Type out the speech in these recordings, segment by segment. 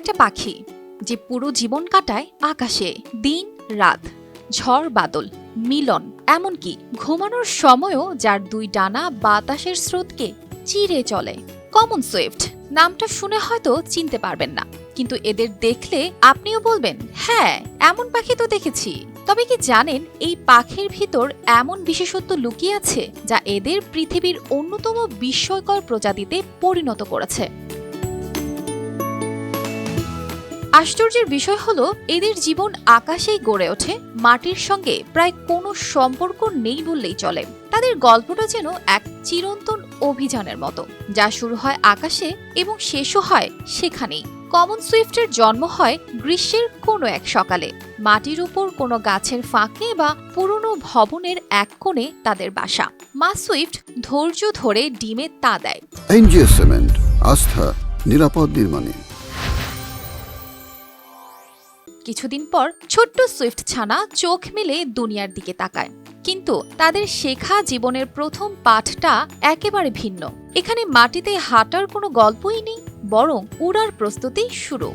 একটা পাখি যে পুরো জীবন কাটায় আকাশে, দিন, রাত, ঝড়, বাদল, মিলন, এমনকি ঘুমানোর সময়ও যার দুই ডানা বাতাসের স্রোতকে চিরে চলে। কমন সুইফট, নামটা শুনে হয়তো চিনতে পারবেন না, কিন্তু এদের দেখলে আপনিও বলবেন হ্যাঁ এমন পাখি তো দেখেছি। তবে কি জানেন, এই পাখির ভিতর এমন বিশেষত্ব লুকিয়ে আছে যা এদের পৃথিবীর অন্যতম বিস্ময়কর প্রজাতিতে পরিণত করেছে। আশ্চর্যের বিষয় হলো, এদের জীবন আকাশেই গড়ে ওঠে, মাটির সঙ্গে প্রায় কোনো সম্পর্ক নেই বললেই চলে। তাদের গল্পটা যেন এক চিরন্তন অভিযানের মতো, যা শুরু হয় আকাশে এবং শেষও হয় সেখানেই। কমন সুইফটের জন্ম হয় গ্রীষ্মের কোনো এক সকালে। মাটির উপর কোনো গাছের ফাঁকে বা পুরনো ভবনের এক কোণে তাদের বাসা। মা সুইফট ধৈর্য ধরে ডিমে তা দেয়। আস্থা, নিরাপদ নির্মাণে। কিছুদিন পর ছোট্ট সুইফট ছানা চোখ মেলে দুনিয়ার দিকে তাকায়। কিন্তু তাদের শেখা জীবনের প্রথম পাঠটা একেবারে ভিন্ন। এখানে মাটিতে হাঁটার কোনো গল্পই নেই, বরং উড়ার প্রস্তুতি শুরু।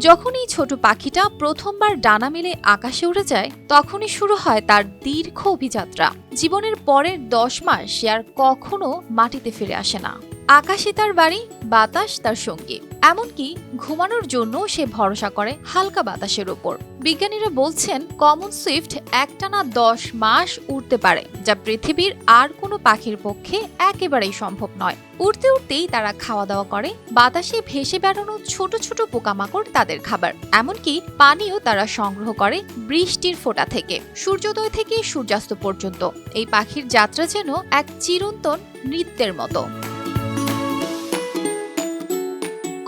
যখন এই ছোট পাখিটা প্রথমবার ডানা মেলে আকাশে উড়ে যায়, তখনই শুরু হয় তার দীর্ঘ অভিযাত্রা। জীবনের পরের দশ মাস সে আর কখনো মাটিতে ফিরে আসে না। আকাশে তার বাড়ি বাতাস তার সঙ্গী। এমনকি ঘুমানোর জন্য সে ভরসা করে হালকা বাতাসের ওপর। বিজ্ঞানীরা বলছেন কমন সুইফট একটানা দশ মাস উড়তে পারে, যা পৃথিবীর আর কোনো পাখির পক্ষে একেবারেই সম্ভব নয়। উড়তে উড়তেই তারা খাওয়া দাওয়া করে, বাতাসে ভেসে বেড়ানো ছোট ছোট পোকামাকড় তাদের খাবার। এমনকি পানিও তারা সংগ্রহ করে বৃষ্টির ফোঁটা থেকে, সূর্যোদয় থেকে সূর্যাস্ত পর্যন্ত। এই পাখির যাত্রা যেন এক চিরন্তন নৃত্যের মতো।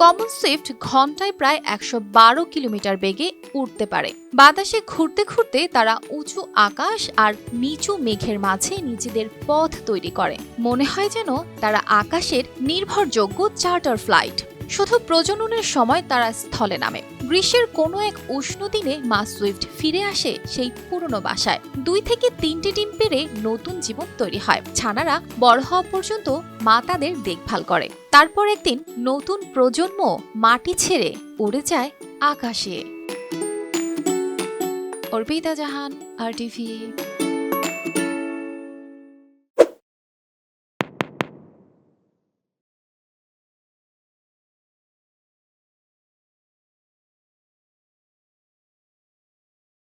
কমন সুইফট ঘন্টায় প্রায় একশো বারো কিলোমিটার বেগে উঠতে পারে। বাতাসে ঘুরতে ঘুরতে তারা উঁচু আকাশ আর নিচু মেঘের মাঝে নিজেদের পথ তৈরি করে। মনে হয় যেন তারা আকাশের নির্ভরযোগ্য চার্টার ফ্লাইট। শুধু প্রজননের সময় তারা স্থলে নামে। গ্রীষ্মের কোনো এক উষ্ণ দিনে মা সুইফট ফিরে আসে সেই পুরনো বাসায়। দুই থেকে তিনটি ডিম পেরে নতুন জীবন তৈরি হয়। ছানারা বড় হওয়া পর্যন্ত মা তাদের দেখভাল করে। তারপর একদিন নতুন প্রজন্ম মাটি ছেড়ে উড়ে যায় আকাশে। অর্পিতা জাহান, আর টিভি